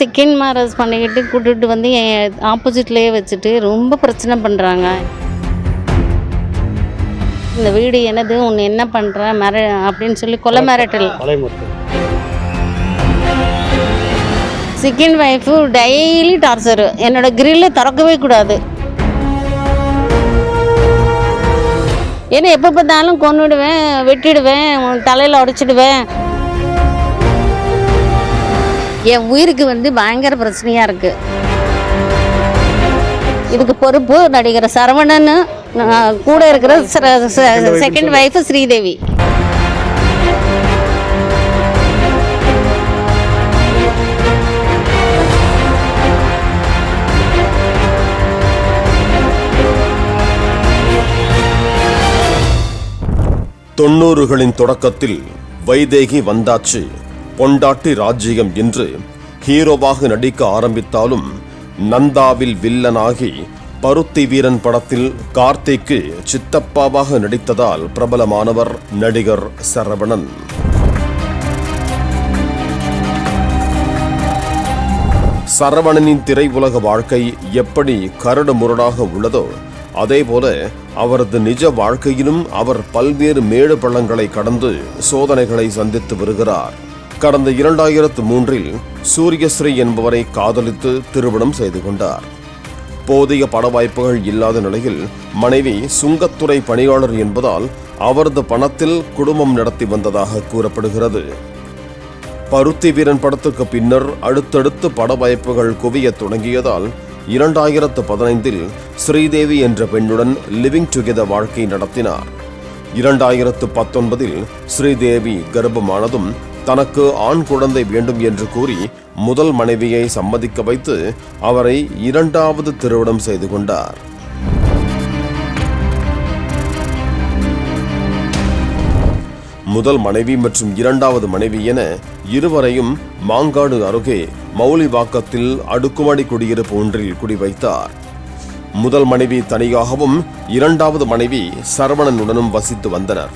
Second marriage பண்ணிக்கிட்டு கூட்டிகிட்டு வந்து என் ஆப்போசிட்லேயே வச்சுட்டு ரொம்ப பிரச்சனை பண்ணுறாங்க இந்த வீடு எனது உன்னை என்ன பண்ணுற மிர அப்படின்னு சொல்லி கொலை மிரட்டல். செகண்ட் ஒய்ஃபு டெய்லி டார்ச்சரு என்னோட கிரில்லை திறக்கவே கூடாது. ஏன்னா எப்போ பார்த்தாலும் கொன்னுடுவேன் வெட்டிடுவேன் தலையில் உடைச்சிடுவேன். என் உயிருக்கு வந்து பயங்கர பிரச்சனையாக இருக்குது இதுக்கு பொறுப்பு நடிகர் சரவணன் கூட இருக்கிற செகண்ட் ஒய்ஃபு ஸ்ரீதேவி. தொண்ணூறுகளின் தொடக்கத்தில் வைதேகி வந்தாச்சு. பொண்டாட்டி ராஜ்ஜியம் என்று ஹீரோவாக நடிக்க ஆரம்பித்தாலும் நந்தாவில் வில்லனாகி பருத்தி வீரன் படத்தில் கார்த்திக்கு சித்தப்பாவாக நடித்ததால் பிரபலமானவர் நடிகர் சரவணன். சரவணனின் திரையுலக வாழ்க்கை எப்படி கரடு முரடாக உள்ளதோ அதேபோல அவரது நிஜ வாழ்க்கையிலும் அவர் பல்வேறு மேடு பள்ளங்களை கடந்து சோதனைகளை சந்தித்து வருகிறார். கடந்த இரண்டாயிரத்து மூன்றில் சூரியஸ்ரீ என்பவரை காதலித்து திருமணம் செய்து கொண்டார். போதிய பட வாய்ப்புகள் இல்லாத நிலையில் மனைவி சுங்கத்துறை பணியாளர் என்பதால் அவரது பணத்தில் குடும்பம் நடத்தி வந்ததாக கூறப்படுகிறது. பருத்தி வீரன் படத்துக்கு பின்னர் அடுத்தடுத்து பட வாய்ப்புகள் குவிய தொடங்கியதால் இரண்டாயிரத்து பதினைந்தில் ஸ்ரீதேவி என்ற பெண்ணுடன் லிவிங் டுகெதர் வாழ்க்கை நடத்தினார். இரண்டாயிரத்து பத்தொன்பதில் ஸ்ரீதேவி கர்ப்பமானதும் தனக்கு ஆண் குழந்தை வேண்டும் என்று கூறி முதல் மனைவியை சம்மதிக்க வைத்து அவரை இரண்டாவது திருமணம் செய்து கொண்டார். முதல் மனைவி மற்றும் இரண்டாவது மனைவி என இருவரையும் மாங்காடு அருகே மௌலிவாக்கத்தில் அடுக்குமாடி குடியிருப்பு ஒன்றில் குடிவைத்தார். முதல் மனைவி தனியாகவும் இரண்டாவது மனைவி சரவணனுடனும் வசித்து வந்தனர்.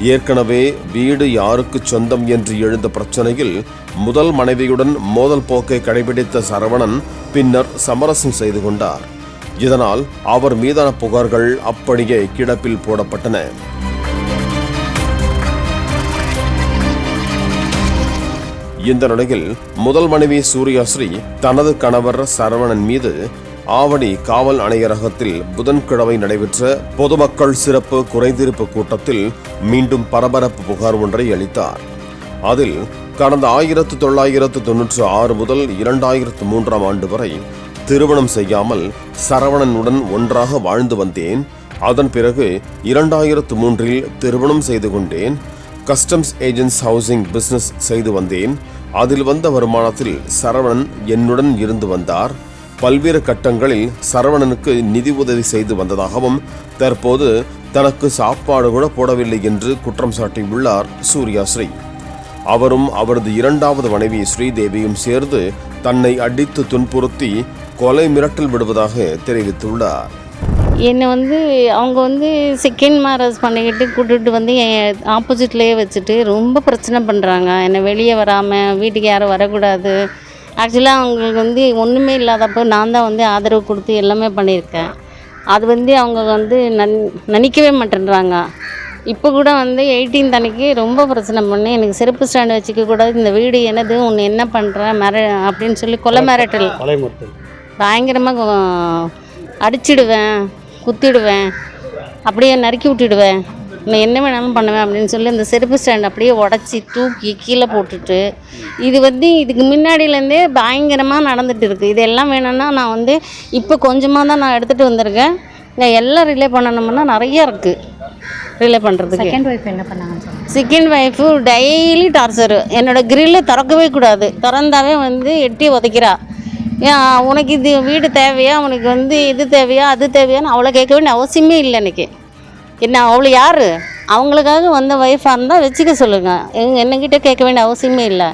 ஏற்கனவே வீடு யாருக்கு சொந்தம் என்று எழுந்த பிரச்சனையில் முதல் மனைவியுடன் மோதல் போக்கை கடைபிடித்த சரவணன் பின்னர் சமரசம் செய்து கொண்டார். இதனால் அவர் மீதான புகார்கள் அப்படியே கிடப்பில் போடப்பட்டன. இந்த நிலையில் முதல் மனைவி சூர்யாஸ்ரீ தனது கணவர் சரவணன் மீது ஆவடி காவல் அணையரகத்தில் புதன்கிழமை நடைபெற்ற பொதுமக்கள் சிறப்பு குறைதீர்ப்பு கூட்டத்தில் மீண்டும் பரபரப்பு புகார் ஒன்றை அளித்தார். அதில் கடந்த ஆயிரத்து தொள்ளாயிரத்து தொன்னூற்று ஆறு முதல் இரண்டாயிரத்து மூன்றாம் ஆண்டு வரை திருமணம் செய்யாமல் சரவணனுடன் ஒன்றாக வாழ்ந்து வந்தேன். அதன் பிறகு இரண்டாயிரத்து மூன்றில் திருமணம் செய்து கொண்டேன். கஸ்டம்ஸ் ஏஜென்ட்ஸ் ஹவுசிங் பிஸ்னஸ் செய்து வந்தேன். அதில் வந்த வருமானத்தில் சரவணன் என்னுடன் இருந்து வந்தார். பல்வேறு கட்டங்களில் சரவணனுக்கு நிதி உதவி செய்து வந்ததாகவும் தற்போது தனக்கு சாப்பாடு கூட போடவில்லை என்று குற்றம் சாட்டியுள்ளார் சூர்யாஸ்ரீ. அவரும் அவரது இரண்டாவது மனைவி ஸ்ரீதேவியும் சேர்ந்து தன்னை அடித்து துன்புறுத்தி கொலை மிரட்டல் விடுவதாக தெரிவித்துள்ளார். என்னை வந்து அவங்க வந்து செகண்ட் மேரேஜ் பண்ணிக்கிட்டு கூட்டிகிட்டு வந்து என் ஆப்போசிட்லேயே வச்சுட்டு ரொம்ப பிரச்சனை பண்ணுறாங்க என்னை வெளியே வராமல் வீட்டுக்கு யாரும் வரக்கூடாது. ஆக்சுவலாக அவங்களுக்கு வந்து ஒன்றுமே இல்லாதப்போ நான் தான் வந்து ஆதரவு கொடுத்து எல்லாமே பண்ணியிருக்கேன். அது வந்து அவங்க வந்து நன் நினைக்கவே மாட்டேன்றாங்க. இப்போ கூட வந்து எயிட்டீன் அன்னைக்கு ரொம்ப பிரச்சனை பண்ணி எனக்கு செருப்பு ஸ்டாண்ட் வச்சுக்க கூடாது இந்த வீடு எனது உன்னை என்ன பண்ணுற மிர அப்படின்னு சொல்லி கொலை மிரட்டல். பயங்கரமாக அடிச்சிடுவேன் குத்திடுவேன் அப்படியே நறுக்கி விட்டுடுவேன். நான் என்ன வேணாலும் பண்ணுவேன் அப்படின்னு சொல்லி அந்த செருப்பு ஸ்டாண்ட் அப்படியே உடச்சி தூக்கி கீழே போட்டுட்டு இது வந்து இதுக்கு முன்னாடியிலேருந்தே பயங்கரமாக நடந்துட்டு இருக்குது இதெல்லாம் வேணும்னா நான் வந்து இப்போ கொஞ்சமாக தான் நான் எடுத்துகிட்டு வந்திருக்கேன். நான் எல்லாம் ரிலே பண்ணணும்னா நிறைய இருக்குது ரிலே பண்ணுறதுக்கு செகண்ட் ஒய்ஃப் என்ன சொல்லுங்க. செகண்ட் ஒய்ஃபு டெய்லி டார்ச்சரு என்னோட கிரில்லை திறக்கவே கூடாது. திறந்தாவே வந்து எட்டி உதைக்கிறா. உனக்கு இது வீடு தேவையா? உனக்கு வந்து இது தேவையா? அது தேவையான்னு அவளை கேட்க வேண்டிய அவசியமே இல்லை எனக்கு என்ன அவளை யார்? அவங்களுக்காக வந்த ஒய்ஃபாக இருந்தால் வச்சுக்க சொல்லுங்கள் எங்க என்னக்கிட்ட கேட்க வேண்டிய அவசியமே இல்லை.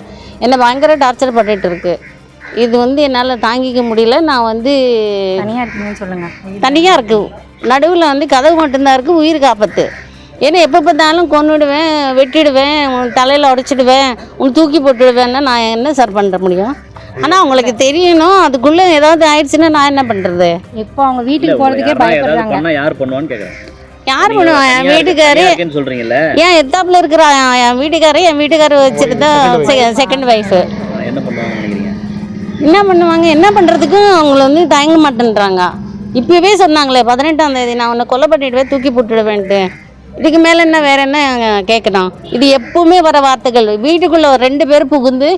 என்னை பயங்கர டார்ச்சர் பண்ணிட்டு இருக்கு. இது வந்து என்னால் தாங்கிக்க முடியல. நான் வந்து தனியாக இருக்கீங்கன்னு சொல்லுங்க. தனியாக இருக்கு. நடுவில் வந்து கதவு மட்டும்தான் இருக்குது உயிருக்கு ஆபத்து ஏன்னா எப்போ பார்த்தாலும் கொன்னுடுவேன் வெட்டிடுவேன் உன் தலையில் உடைச்சிடுவேன் உன் தூக்கி போட்டுடுவேன்னா நான் என்ன சார் பண்ண முடியும்? ஆனால் அவங்களுக்கு தெரியணும் அதுக்குள்ளே ஏதாவது ஆயிடுச்சுன்னா நான் என்ன பண்ணுறது இப்போ அவங்க வீட்டுக்கு ஏதாவது பயப்படுறாங்க. யார் பண்ணுவான்னு கேக்குறேன். யார் நீங்க பண்ணுவா? என் தனியா- வீட்டுக்காரு சொல்றீங்கல்ல? ஏன் எத்தாப்புல இருக்கிற? என் வீட்டுக்காரு என் வீட்டுக்காரு வச்சுருந்தா செகண்ட் ஒய்ஃபு என்ன நினைக்கிறீங்க? என்ன பண்ணுவாங்க? என்ன பண்ணுறதுக்கு அவங்கள வந்து தயங்க மாட்டேன்றாங்க. இப்போவே சொன்னாங்களே பதினெட்டாம் தேதி நான் உன்னை கொலை பண்ணிடுவேன் தூக்கி போட்டுடுவேன்ட்டு இதுக்கு மேலே என்ன வேற என்ன கேட்கணும் இது எப்பவுமே வர வார்த்தைகள். வீட்டுக்குள்ளே ஒரு ரெண்டு பேர் புகுந்து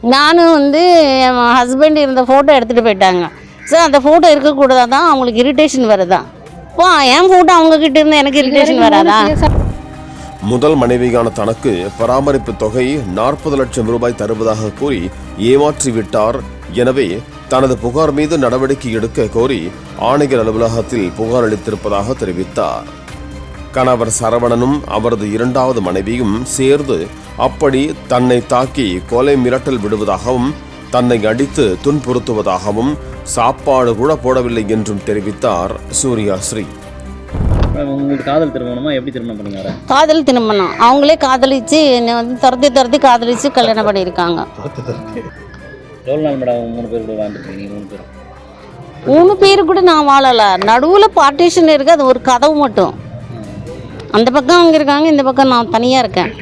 நானும் வந்து என் ஹஸ்பண்ட் இருந்த ஃபோட்டோ எடுத்துகிட்டு போயிட்டாங்க. சார் அந்த ஃபோட்டோ இருக்கக்கூடாதான் அவங்களுக்கு இரிட்டேஷன் வருதா? இப்போ என் ஃபோட்டோ அவங்க கிட்ட இருந்து எனக்கு இரிட்டேஷன் வராதா? முதல் மனைவியான தனக்கு பராமரிப்பு தொகை நாற்பது லட்சம் ரூபாய் தருவதாக கூறி ஏமாற்றி விட்டார் எனவே தனது புகார் மீது நடவடிக்கை எடுக்க கோரி ஆணையர் அலுவலகத்தில் புகார் அளித்திருப்பதாக தெரிவித்தார். கணவர் சரவணனும் அவரது இரண்டாவது மனைவியும் சேர்ந்து அப்படி தன்னை தாக்கி கொலை மிரட்டல் விடுவதாகவும் தன்னை அடித்து துன்புறுத்துவதாகவும் சாப்பாடு கூட போடவில்லை என்றும் தெரிவித்தார் சூர்யா ஸ்ரீ. மேடம், உங்களுக்கு காதல் திருமணமா? எப்படி திருமணம் பண்ணீங்க அவரை? காதல் திருமணம். அவங்களே காதலிச்சு என்னை வந்து துரத்தி துரத்தி காதலிச்சு கல்யாணம் பண்ணியிருக்காங்க. எவ்வளவு நாள் மேடம் மூணு பேர் கூட வாழ்ந்துருக்கீங்க மூணு பேர் மூணு பேர் கூட நான் வாழலை. நடுவில் பார்ட்டிஷன் இருக்குது அது ஒரு கதவு மட்டும். அந்த பக்கம் அவங்க இருக்காங்க இந்த பக்கம் நான் தனியாக இருக்கேன்.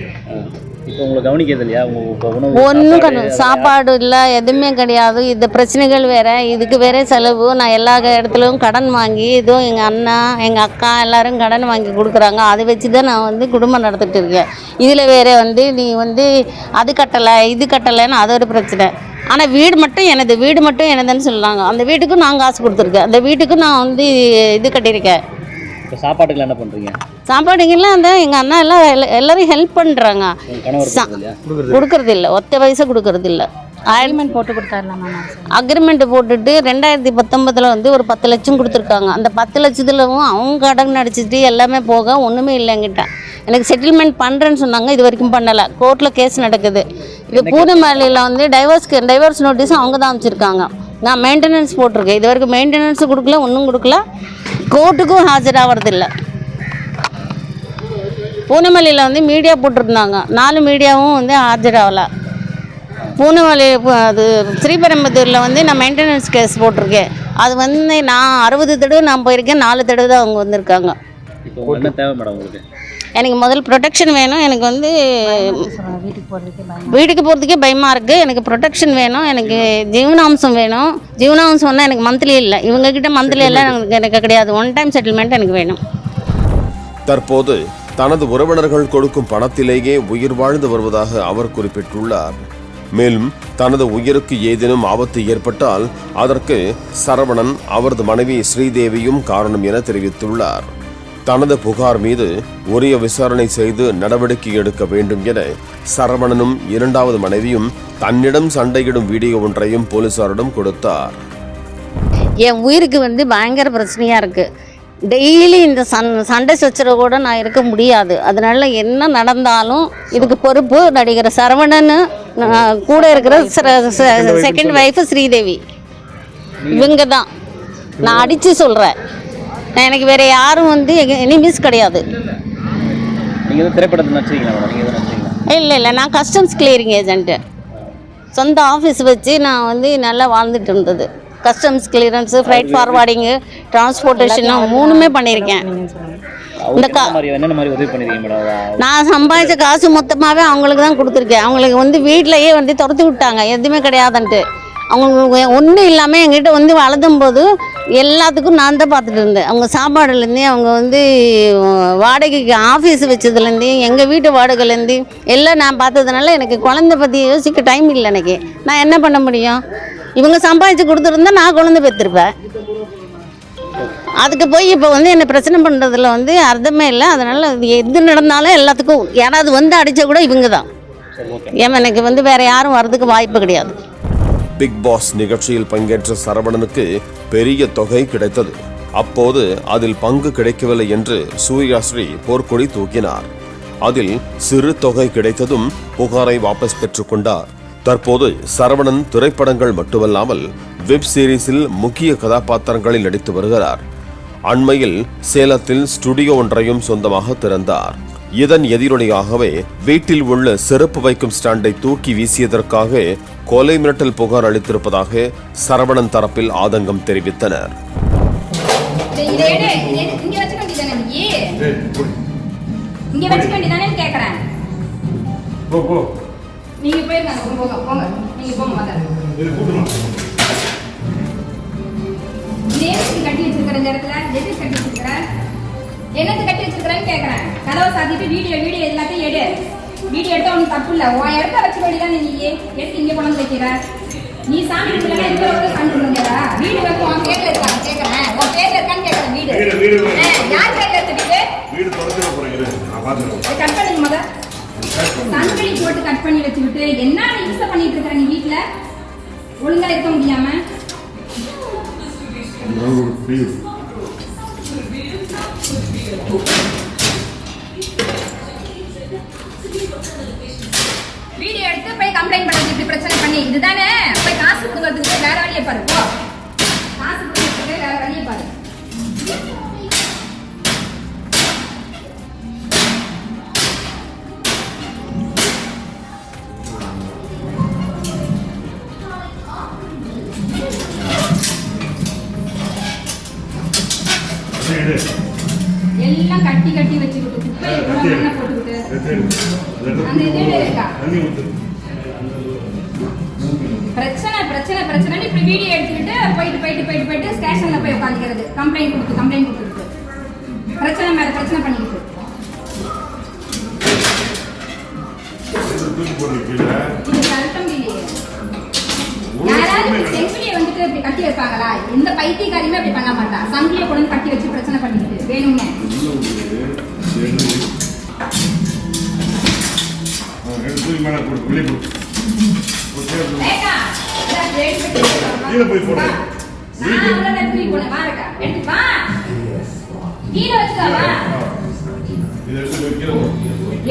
இப்போ உங்களை கவனிக்கிறது இல்லையா? உங்க இப்போ உணவு ஒன்றும் சாப்பாடு, கிடையாது சாப்பாடு இல்லை எதுவுமே கிடையாது. இந்த பிரச்சனைகள் வேற இதுக்கு வேற செலவு. நான் எல்லா இடத்துலையும் கடன் வாங்கி இதுவும் எங்கள் அண்ணா எங்கள் அக்கா எல்லாரும் கடன் வாங்கி கொடுக்குறாங்க. அதை வச்சு தான் நான் வந்து குடும்பம் நடத்திட்டு இருக்கேன். இதில் வேற வந்து நீ வந்து அது கட்டலை இது கட்டலைன்னு அது ஒரு பிரச்சனை. ஆனால் வீடு மட்டும் எனது வீடு மட்டும் எனதுன்னு சொல்லுவாங்க அந்த வீட்டுக்கும் நான் காசு கொடுத்துருக்கேன். அந்த வீட்டுக்கும் நான் வந்து இது கட்டியிருக்கேன். இப்போ சாப்பாட்டுக்கு என்ன பண்றீங்க? சாப்பாடுங்கெல்லாம் அந்த எங்கள் அண்ணா எல்லாம் எல்லா- எல்லாரும் ஹெல்ப் பண்ணுறாங்க கொடுக்குறது இல்லை. ஒத்த வயசு கொடுக்கறது இல்லை அக்ரிமெண்ட் போட்டு கொடுத்தாருலாமா. அக்ரிமெண்ட் போட்டுட்டு ரெண்டாயிரத்தி பத்தொன்பதில் வந்து ஒரு பத்து லட்சம் கொடுத்துருக்காங்க. அந்த பத்து லட்சத்துலவும் அவங்க கடன் அடிச்சிட்டு எல்லாமே போக ஒன்றுமே இல்லை என்கிட்ட. எனக்கு செட்டில்மெண்ட் பண்ணுறேன்னு சொன்னாங்க. இது வரைக்கும் பண்ணலை. கோர்ட்டில் கேஸ் நடக்குது. இது பூனமல்லியில் வந்து டைவர்ஸ்க்கு டைவர்ஸ் நோட்டீஸ் அவங்க தான் அமைச்சிருக்காங்க நான் மெயின்டெனன்ஸ் போட்டிருக்கேன். இது வரைக்கும் மெயின்டெனன்ஸ் கொடுக்கல ஒன்றும் கொடுக்கல. கோர்ட்டுக்கும் ஆஜராகிறதில்ல பூனமல்லியில் வந்து மீடியா போட்டிருந்தாங்க. நாலு மீடியாவும் வந்து ஆஜராகலை பூனமல்லி அது ஸ்ரீபெரம்பத்தூரில் வந்து நான் மெயின்டெனன்ஸ் கேஸ் போட்டிருக்கேன். அது வந்து நான் அறுபது தடவை நான் போயிருக்கேன். நாலு தடவை தான் அவங்க வந்திருக்காங்க. எனக்கு முதல் ப்ரொடெக்ஷன் வேணும். எனக்கு வந்து வீட்டுக்கு வீட்டுக்கு போகிறதுக்கே பயமாக இருக்குது எனக்கு ப்ரொடெக்ஷன் வேணும். எனக்கு ஜீவனாம்சம் வேணும். ஜீவனாம்சம்னா எனக்கு மந்த்லி இல்லை. இவங்கக்கிட்ட மந்த்லி எல்லாம் எனக்கு எனக்கு கிடையாது. ஒன் டைம் செட்டில்மெண்ட் எனக்கு வேணும். தற்போது தனது உறவினர்கள் கொடுக்கும் பணத்திலேயே உயிர் வாழ்ந்து வருவதாக அவர் குறிப்பிட்டுள்ளார். மேலும் தனது உயிருக்கு ஏதேனும் ஆபத்து ஏற்பட்டால் அதற்கு சரவணன் அவரது மனைவி ஸ்ரீதேவியும் காரணம் என தெரிவித்துள்ளார். தனது புகார் மீது உரிய விசாரணை செய்து நடவடிக்கை எடுக்க வேண்டும் என சரவணனும் இரண்டாவது மனைவியும் தன்னிடம் சண்டையிடும் வீடியோ ஒன்றையும் போலீசாரிடம் கொடுத்தார். என் உயிருக்கு வந்து பயங்கர பிரச்சனையாக இருக்குது டெய்லி இந்த சண் சண்டை சச்சரவு கூட நான் இருக்க முடியாது. அதனால என்ன நடந்தாலும் இதுக்கு பொறுப்பு நடிகர் சரவணன் நான் கூட இருக்கிற செகண்ட் ஒய்ஃபு ஸ்ரீதேவி. இவங்க தான் நான் அடித்து சொல்கிறேன் நான் எனக்கு வேறு யாரும் வந்து எனிமீஸ் கிடையாது. நீங்க எதுவும் திரைப்படத்தில் நடிச்சிருக்கீங்களா மேடம்? நீங்க எதுவும் நடிச்சிருக்கீங்களா? இல்லை இல்லை. நான் கஸ்டம்ஸ் கிளியரிங் ஏஜென்ட்டு சொந்த ஆஃபீஸ் வச்சு நான் வந்து நல்லா வாழ்ந்துட்டு இருந்தது. Customs clearance freight forwarding transportation மூணுமே பண்ணியிருக்கேன். இந்த கா நான் சம்பாதிச்ச காசு மொத்தமாகவே அவங்களுக்கு தான் கொடுத்துருக்கேன். அவங்களுக்கு வந்து வீட்டிலையே வந்து துரத்தி விட்டாங்க. எதுவுமே கிடையாதுன்ட்டு. அவங்க ஒன்றும் இல்லாமல் எங்கிட்ட வந்து வளர்த்தும் போது எல்லாத்துக்கும் நான் தான் பார்த்துட்டு இருந்தேன். அவங்க சாப்பாடுலேருந்து அவங்க வந்து வாடகைக்கு ஆஃபீஸ் வச்சதுலேருந்து எங்கள் வீட்டு வாடகைலேருந்து எல்லாம் நான் பார்த்ததுனால எனக்கு குழந்தை பற்றி யோசிக்க டைம் இல்லை எனக்கு. நான் என்ன பண்ண முடியும்? இவங்க சம்பாதிச்சு கொடுத்துருந்தா நான் குழந்தை பெற்றிருப்பேன். அதுக்கு போய் இப்போ வந்து என்னை பிரச்சனை பண்ணுறதுல வந்து அர்த்தமே இல்லை. அதனால் அது எது நடந்தாலும் எல்லாத்துக்கும் யாராவது வந்து அடித்தா கூட இவங்க தான். ஏன் எனக்கு வந்து வேறு யாரும் வர்றதுக்கு வாய்ப்பு கிடையாது. பிக் பாஸ் நிகழ்ச்சியில் பங்கேற்ற சரவணனுக்கு பெரிய தொகை கிடைத்தது. அப்போது அதில் பங்கு கிடைக்கவில்லை என்று சூர்யாஸ்ரீ போர்க்கொடி தூக்கினார். அதில் சிறு தொகை கிடைத்ததும் புகாரை வாபஸ் பெற்றுக்கொண்டார் தற்போது சரவணன் திரைப்படங்கள் மட்டுமல்லாமல் வெப் சீரிஸில் முக்கிய கதாபாத்திரங்களில் நடித்து வருகிறார். அண்மையில் சேலத்தில் ஸ்டுடியோ ஒன்றையும் சொந்தமாக திறந்தார். இதன் எதிரொலியாகவே வீட்டில் உள்ள செருப்பு வைக்கும் ஸ்டாண்டை தூக்கி வீசியதற்காக கொலை மிரட்டல் புகார் அளித்திருப்பதாக சரவணன் தரப்பில் ஆதங்கம் தெரிவித்தனர். நீங்க போயிருக்காங்க போங்க போங்க. நீங்க போங்க எதுக்கு கட்டி வச்சிருக்கிற இடத்துல எதுக்கு கட்டி வச்சிருக்கிற? என்னது கட்டி வச்சிருக்கிறேன்னு கேக்குறேன். கதவை சாத்திட்டு வீடியோ வீடியோ எல்லாத்தையும் எடு. வீடியோ எடுத்தா ஒன்றும் தப்பு இல்லை. உன் இடத்த வச்சுக்க வேண்டியதானே நீ எடுத்து இங்கே கொண்டு வைக்கிற. நீ சாமி கும்பிடலாம் எந்த ஒரு சாமி கும்பிடுறா வீடு வந்து உன் பேர்ல இருக்கா? கேக்குறேன். உன் பேர்ல இருக்கான்னு கேக்குறேன். வீடு. யார் பேர்ல இருக்கு வீடு? தொடர்ந்து போறீங்க நான் பாத்துக்கிறேன். அதை கட் பண்ணுங்க முத. சங்கிலி போட்டு கட் பண்ணி வச்சுக்கிட்டு என்ன யூஸ் பண்ணிட்டு இருக்கிற நீ வீட்ல? ஒழுங்கா இருக்க முடியாம? வீடியோ எடுத்து போய் கம்ப்ளைண்ட் பண்ணி இப்படி பிரச்சனை பண்ணி இதுதானே? போய் காசு கொடுக்கறதுக்கு போய் வேற வழியை பாரு போ. காசு கொடுக்கறதுக்கு வேற வழியை பாரு. எல்லாம் கட்டி கட்டி வச்சுக்கிட்டு குப்பை இவ்வளவு மண்ணை போட்டுக்கிட்டு. அந்த இதே இருக்கா? பிரச்சனை பிரச்சனை பிரச்சனை இப்படி வீடியோ எடுத்துக்கிட்டு போயிட்டு போயிட்டு போயிட்டு போயிட்டு ஸ்டேஷன்ல போய் உட்காந்துக்கிறது. கம்ப்ளைண்ட் கொடுத்து கம்ப்ளைண்ட் கொடுத்துருக்கு பிரச்சனை மேல பிரச்சனை பண்ணிக்கிட்டு. இது கரெக்ட முடியலையே யாராவது செங்கிலியை வந்துட்டு இப்படி கட்டி வைப்பாங்களா? எந்த பைத்தியக்காரியுமே அப்படி பண்ண மாட்டா. சங்கிலியை கொண்டு கட்டி வச்சு பிரச்சனை பண்ணிக்கிட்டு. வேணும்னு.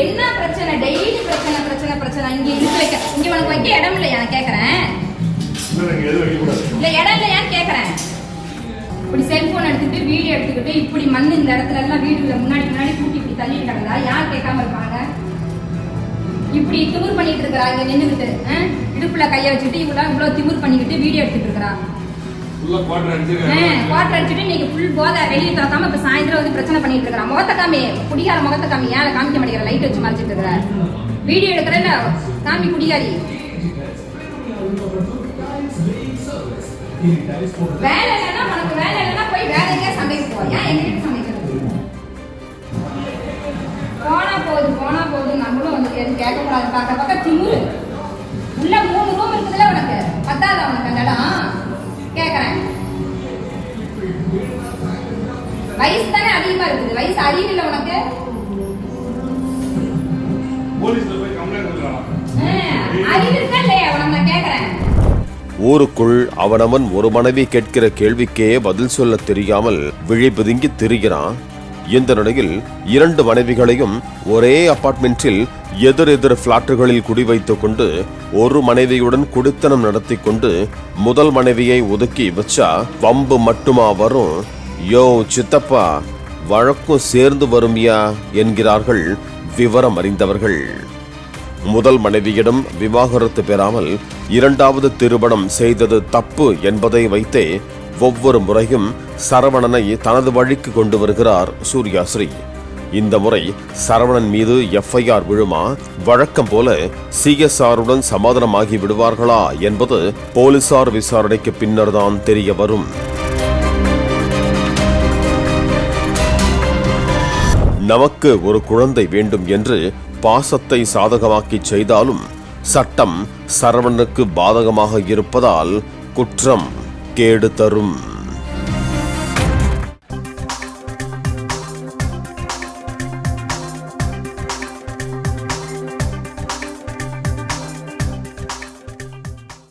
என்ன பிரச்சனை? டெய்லி பிரச்சனை பிரச்சனை பிரச்சனை. இங்க இழுத்து வைக்க. இங்க உனக்கு வைக்க இடம் இல்லையா? நான் கேக்குறேன். எடுத்துட்டு வீடியோ எடுத்துக்கிட்டு இப்படி மண் இந்த இடத்துல எல்லாம் வீடுல முன்னாடி முன்னாடி கூட்டி இப்படி தள்ளி கிடந்தா யார் கேட்காம இருப்பாங்க? இப்படி திமிர் பண்ணிட்டு இருக்கிறா இங்க நின்னுகிட்டு ஆ? இடுப்புல கைய வச்சுட்டு இவ்வளவு இவ்வளவு திமிர் பண்ணிக்கிட்டு வீடியோ எடுத்துட்டு இருக்கிறா. குவாட்டர் அடிச்சு குவாட்டர் அடிச்சுட்டு நீங்க ஃபுல் போதை வெளியே திறக்காம இப்ப சாயந்தரம் வந்து பிரச்சனை பண்ணிட்டு இருக்கிறா. முகத்தை காமி குடிகார முகத்தை காமி ஏன் காமிக்க மாட்டேங்கிற லைட் வச்சு மறைச்சிட்டு இருக்கிற. வீடியோ எடுக்கிறல்ல காமி குடிகாரி. வேலை இல்லைன்னா போய் வேற எங்கேயா சண்டைக்கு போ ஏன் எங்க வீட்டு சமைக்கிறது? போனா போகுது போனா போகுது. நம்மளும் வந்து எதுவும் கேட்கக்கூடாது. பார்க்க பக்கம் திமுரு. உள்ள மூணு ரூம் இருக்குதுல்ல உனக்கு. பத்தாதா உனக்கு அந்த இடம்? கேட்கறேன் வயசு தானே அதிகமா இருக்குது. வயசு அறிவு இல்லை உனக்கு? அறிவு ஊருக்குள் அவனவன் ஒரு மனைவி கேட்கிற கேள்விக்கே பதில் சொல்ல தெரியாமல் விழி பிதுங்கி திரிகிறான். இந்த நிலையில் இரண்டு மனைவிகளையும் ஒரே அபார்ட்மெண்டில் எதிர் பிளாட்டுகளில் குடிவைத்துக் கொண்டு ஒரு மனைவியுடன் குடித்தனம் நடத்தி கொண்டு முதல் மனைவியை ஒதுக்கி வச்சா வம்பு மட்டுமா வரும்? யோ சித்தப்பா வழக்கும் சேர்ந்து வரும்யா? என்கிறார்கள் விவரம் அறிந்தவர்கள். முதல் மனைவியிடம் விவாகரத்து பெறாமல் இரண்டாவது திருமணம் செய்தது தப்பு என்பதை வைத்தே ஒவ்வொரு முறையும் சரவணனை தனது வழிக்கு கொண்டு வருகிறார் சூர்யாஸ்ரீ. இந்த முறை சரவணன் மீது எஃப்ஐஆர் விழுமா? வழக்கம் போல சிஎஸ்ஆருடன் சமாதானமாகி விடுவார்களா என்பது போலீசார் விசாரணைக்கு பின்னர்தான் தெரிய வரும். நமக்கு ஒரு குழந்தை வேண்டும் என்று பாசத்தை சாதகமாக்கி செய்தாலும் சட்டம் சரவணனுக்கு பாதகமாக இருப்பதால் குற்றம் கேடு தரும்.